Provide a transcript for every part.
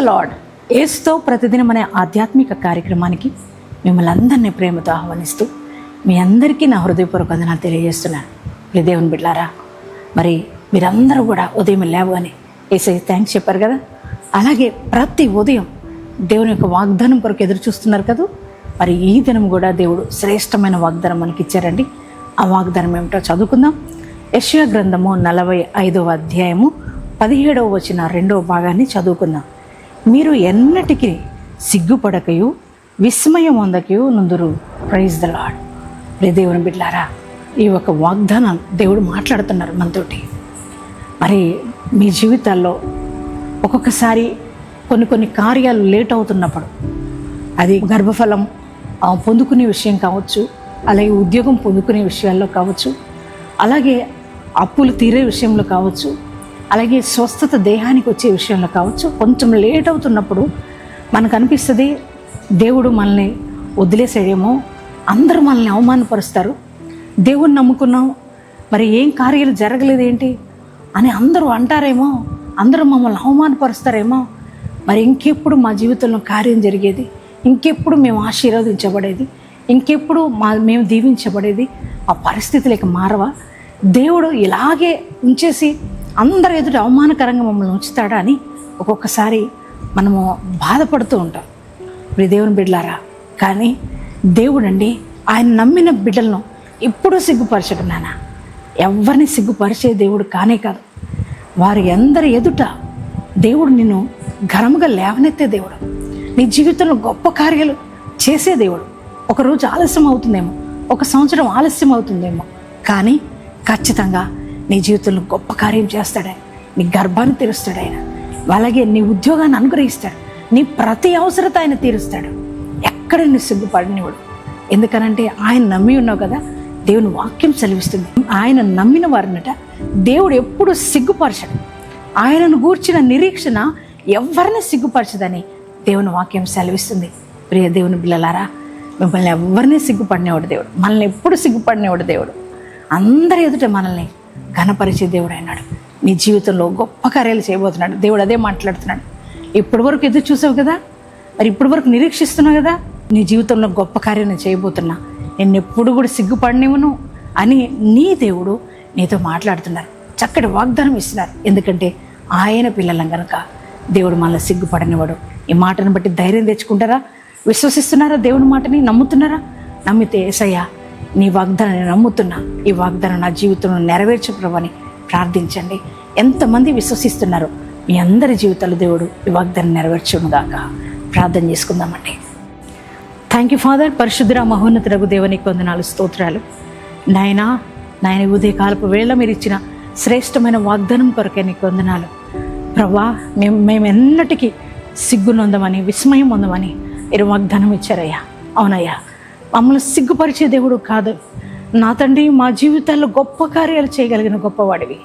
The lord ఏసుతో ప్రతిదినం అనే ఆధ్యాత్మిక కార్యక్రమానికి మిమ్మల్ని అందరినీ ప్రేమతో ఆహ్వానిస్తూ మీ అందరికీ నా హృదయపూర్వక వందనాలు తెలియజేస్తున్నాను. మీ దేవుని బిడ్డారా మరి మీరందరూ కూడా ఉదయం లేవగానే ఏసై థ్యాంక్స్ చెప్పారు కదా? అలాగే ప్రతి ఉదయం దేవుని యొక్క వాగ్దానం కొరకు ఎదురు చూస్తున్నారు కదా? మరి ఈ దినం కూడా దేవుడు శ్రేష్టమైన వాగ్దానం మనకి ఇచ్చారండి. ఆ వాగ్దానం ఏమిటో చదువుకుందాం. యశ్వ గ్రంథము నలభై ఐదవ అధ్యాయము పదిహేడవ వచ్చిన రెండవ భాగాన్ని చదువుకుందాం. మీరు ఎన్నటికీ సిగ్గుపడకయు విస్మయం అందకయు నుందురు. ప్రైజ్ ద లాడ్ ప్రియ దేవుని బిడ్లారా ఈ ఒక వాగ్దానం దేవుడు మాట్లాడుతున్నారు మనతోటి. మరి మీ జీవితాల్లో ఒక్కొక్కసారి కొన్ని కొన్ని కార్యాలు లేట్ అవుతున్నప్పుడు అది గర్భఫలం పొందుకునే విషయం కావచ్చు అలాగే ఉద్యోగం పొందుకునే విషయాల్లో కావచ్చు అలాగే అప్పులు తీరే విషయంలో కావచ్చు అలాగే స్వస్థత దేహానికి వచ్చే విషయంలో కావచ్చు కొంచెం లేట్ అవుతున్నప్పుడు మనకు అనిపిస్తుంది దేవుడు మనల్ని వదిలేసాడేమో అందరూ మనల్ని అవమానపరుస్తారు. దేవుణ్ణి నమ్ముకున్నాం మరి ఏం కార్యాలు జరగలేదేంటి అని అందరూ అంటారేమో అందరూ మమ్మల్ని అవమానపరుస్తారేమో మరి ఇంకెప్పుడు మా జీవితంలో కార్యం జరిగేది ఇంకెప్పుడు మేము ఆశీర్వదించబడేది ఇంకెప్పుడు మా మేము దీవించబడేది ఆ పరిస్థితులకి మారవా? దేవుడు ఇలాగే ఉంచేసి అందరి ఎదుట అవమానకరంగా మమ్మల్ని ఉంచుతాడా అని ఒక్కొక్కసారి మనము బాధపడుతూ ఉంటాం. ప్రియ దేవుని బిడ్డలారా కానీ దేవుడండి ఆయన నమ్మిన బిడ్డలను ఎప్పుడూ సిగ్గుపరచడు నాన్న. ఎవరిని సిగ్గుపరిచే దేవుడు కానే కాదు. వారి అందరి ఎదుట దేవుడు నిన్ను ఘనముగా లేవనెత్తే దేవుడు. నీ జీవితంలో గొప్ప కార్యాలు చేసే దేవుడు. ఒకరోజు ఆలస్యం అవుతుందేమో ఒక సంవత్సరం ఆలస్యం అవుతుందేమో కానీ ఖచ్చితంగా నీ జీవితంలో గొప్ప కార్యం చేస్తాడు ఆయన నీ గర్భాన్ని తీరుస్తాడు ఆయన అలాగే నీ ఉద్యోగాన్ని అనుగ్రహిస్తాడు. నీ ప్రతి అవసరత ఆయన తీరుస్తాడు. ఎక్కడ నువ్వు సిగ్గుపడనివాడు ఎందుకనంటే ఆయన నమ్మి ఉన్నావు కదా దేవుని వాక్యం సెలవిస్తుంది. ఆయన నమ్మిన వారినట దేవుడు ఎప్పుడు సిగ్గుపరచడు. ఆయనను గూర్చిన నిరీక్షణ ఎవరిని సిగ్గుపరచదని దేవుని వాక్యం సెలవిస్తుంది. ప్రియ దేవుని బిల్లలారా మిమ్మల్ని ఎవరిని సిగ్గుపడినవాడు దేవుడు. మనల్ని ఎప్పుడు సిగ్గుపడినవాడు దేవుడు. అందరి ఎదుట మనల్ని ఘనపరిచే దేవుడు అయినాడు నీ జీవితంలో గొప్ప కార్యాలు చేయబోతున్నాడు. దేవుడు అదే మాట్లాడుతున్నాడు. ఇప్పటి వరకు ఎదురు చూసావు కదా? మరి ఇప్పటి వరకు నిరీక్షిస్తున్నావు కదా? నీ జీవితంలో గొప్ప కార్యం నేను చేయబోతున్నా. నేను ఎప్పుడు కూడా సిగ్గుపడినివ్వను అని నీ దేవుడు నీతో మాట్లాడుతున్నారు. చక్కటి వాగ్దానం ఇస్తున్నారు. ఎందుకంటే ఆయన పిల్లలం కనుక దేవుడు మనల్ని సిగ్గుపడనివాడు ఈ మాటను బట్టి ధైర్యం తెచ్చుకుంటారా? విశ్వసిస్తున్నారా దేవుని మాటని? నమ్ముతున్నారా? నమ్మితే ఏసయ్యా నీ వాగ్దానం నేను నమ్ముతున్నా ఈ వాగ్దానం నా జీవితంలో నెరవేర్చు ప్రభని ప్రార్థించండి. ఎంతమంది విశ్వసిస్తున్నారు మీ అందరి జీవితాలు దేవుడు ఈ వాగ్దానం నెరవేర్చునుగాక. ప్రార్థన చేసుకుందామండి. థ్యాంక్ యూ ఫాదర్ పరిశుద్ధుర మహోన్నతులకు దేవునికి వందనాలు స్తోత్రాలు. నాయనా నాయన ఉదయకాలపు వేళ మీరు ఇచ్చిన శ్రేష్టమైన వాగ్దానం కొరకే నీకు వందనాలు. ప్రభా మేము మేము ఎన్నటికీ సిగ్గునొందమని విస్మయం పొందమని మీరు వాగ్దానం ఇచ్చారయ్యా. అవునయ్యా. మమ్మల్ని సిగ్గుపరిచే దేవుడు కాదు. నా తండ్రి మా జీవితాల్లో గొప్ప కార్యాలు చేయగలిగిన గొప్పవాడివి.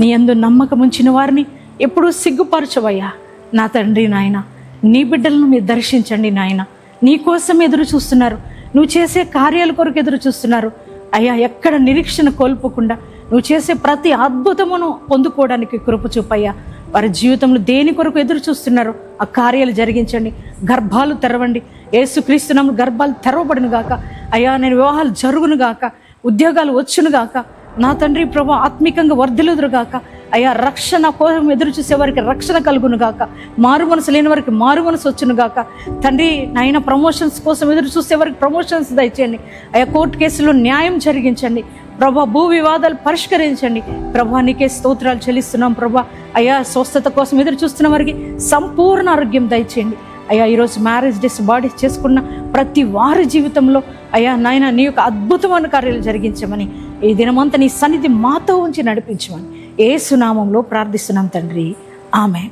నీ అందు నమ్మకం ఉంచిన వారిని ఎప్పుడూ సిగ్గుపరచవయ్యా. నా తండ్రి నాయన నీ బిడ్డలను మీరు దర్శించండి నాయన. నీ కోసం ఎదురు చూస్తున్నారు. నువ్వు చేసే కార్యాల కొరకు ఎదురు చూస్తున్నారు. అయ్యా ఎక్కడ నిరీక్షణ కోల్పోకుండా నువ్వు చేసే ప్రతి అద్భుతమును పొందుకోవడానికి కృప చూపయ్యా. వారి జీవితంలో దేని కొరకు ఎదురు చూస్తున్నారు? ఆ కార్యాలు జరిగించండి. గర్భాలు తెరవండి. ఏసుక్రీస్తునాము గర్భాలు తెరవబడును గాక. అయ్యా నేను వివాహాలు జరుగును గాక. ఉద్యోగాలు వచ్చును గాక. నా తండ్రి ప్రభు ఆత్మికంగా వర్ధిలుదురు గాక. అయ్యా రక్షణ కోసం ఎదురు చూసే వారికి రక్షణ కలుగును గాక. మారు మనసు లేని వారికి మారు మనసు వచ్చును గాక. తండ్రి నాయన ప్రమోషన్స్ కోసం ఎదురు చూసే వారికి ప్రమోషన్స్ దయచేయండి. అయ్యా కోర్టు కేసులో న్యాయం జరిగించండి. ప్రభా భూ వివాదాలు పరిష్కరించండి. ప్రభా నీకే స్తోత్రాలు చెల్లిస్తున్నాం ప్రభా. అయ్యా స్వస్థత కోసం ఎదురు చూస్తున్న వారికి సంపూర్ణ ఆరోగ్యం దయచేయండి. అయ్యా ఈరోజు మ్యారేజ్ డేస్ బాడీ చేసుకున్న ప్రతి వారి జీవితంలో అయ్యా నాయన నీ యొక్క అద్భుతమైన కార్యాలు జరిగించమని ఈ దినమంతా నీ సన్నిధి మాతో ఉంచి నడిపించమని ఏ సునామంలో ప్రార్థిస్తున్నాం తండ్రి. ఆమె